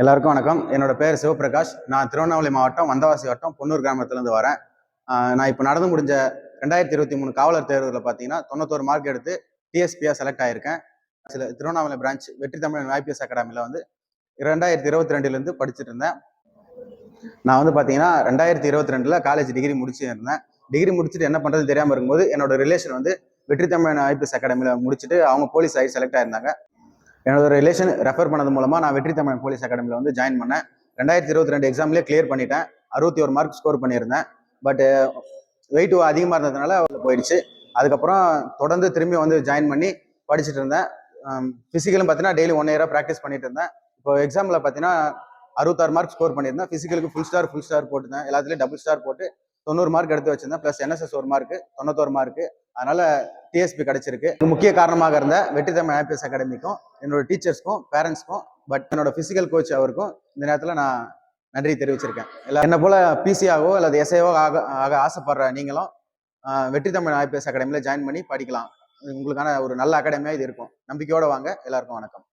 எல்லாருக்கும் வணக்கம். என்னோட பேர் சிவபிரகாஷ். நான் திருவண்ணாமலை மாவட்டம் வந்தவாசி வட்டம் பொன்னூர் கிராமத்துலேருந்து வரேன். நான் இப்போ நடந்து முடிஞ்ச ரெண்டாயிரத்தி இருபத்தி மூணு காவலர் தேர்வில் பார்த்தீங்கன்னா தொண்ணூத்தோரு மார்க் எடுத்து டிஎஸ்பியாக செலக்ட் ஆயிருக்கேன். சில திருவண்ணாமலை பிரான்ச் வெற்றி தமிழன் ஐபிஎஸ் அகாடமியில் வந்து ரெண்டாயிரத்தி இருபத்தி ரெண்டுலேருந்து படிச்சுட்டு இருந்தேன். நான் வந்து பார்த்தீங்கன்னா ரெண்டாயிரத்தி இருபத்தி ரெண்டில் காலேஜ் டிகிரி முடிச்சிருந்தேன் டிகிரி முடிச்சுட்டு என்ன பண்ணுறதுன்னு தெரியாமல் இருக்கும்போது என்னோட ரிலேஷன் வந்து வெற்றி தமிழன் ஐபிஎஸ் அகாடமியில் முடிச்சுட்டு அவங்க போலீஸ் ஆகி செலக்ட் ஆயிருந்தாங்க. என்னோட ரிலேஷன் ரெஃபர் பண்ணது மூலமாக நான் வெற்றி தமிழ் போலீஸ் அகாடமியில் வந்து ஜாயின் பண்ணேன். ரெண்டாயிரத்தி இருபத்தி ரெண்டு எக்ஸாம்லேயே கிளியர் பண்ணிட்டேன். அறுபத்தி ஒரு மார்க் ஸ்கோர் பண்ணியிருந்தேன் பட் வெயிட் அதிகமாக இருந்ததுனால அவள் போயிடுச்சு. அதுக்கப்புறம் தொடர்ந்து திரும்பி வந்து ஜாயின் பண்ணி படிச்சுட்டு இருந்தேன். ஃபிசிக்கலும் பார்த்தீங்கன்னா டெய்லி ஒன் இயராக ப்ராக்டிஸ் பண்ணிட்டு இருந்தேன். இப்போ எக்ஸாமில் பார்த்தீங்கன்னா அறுபத்தாறு மார்க் ஸ்கோர் பண்ணியிருந்தேன். ஃபிசிக்கலுக்கு ஃபுல் ஸ்டார் ஃபுல் ஸ்டார் போட்டிருந்தேன். எல்லாத்துலேயும் டபுள் ஸ்டார் போட்டு தொண்ணூறு மார்க் எடுத்து வச்சிருந்தேன். ப்ளஸ் என்எஸ்எஸ் ஒரு மார்க்கு தொண்ணூத்தோரு மார்க்கு அதனால டிஎஸ்பி கிடைச்சிருக்கு. முக்கிய காரணமாக இருந்த வெற்றி தமிழ் ஐபிஎஸ் அகாடமிக்கும் என்னோட டீச்சர்ஸ்க்கும் பேரண்ட்ஸ்க்கும் பட் என்னோட பிசிக்கல் கோச் அவருக்கும் இந்த நேரத்தில் நான் நன்றி தெரிவிச்சிருக்கேன். இல்லை என்ன போல பிசியாகவோ அல்லது எஸ்ஐஓ ஆக ஆக ஆசைப்படுற நீங்களும் வெற்றி தமிழ் ஐபிஎஸ் அகாடமியில் ஜாயின் பண்ணி படிக்கலாம். உங்களுக்கான ஒரு நல்ல அகாடமியாக இது இருக்கும். நம்பிக்கையோடு வாங்க. எல்லாருக்கும் வணக்கம்.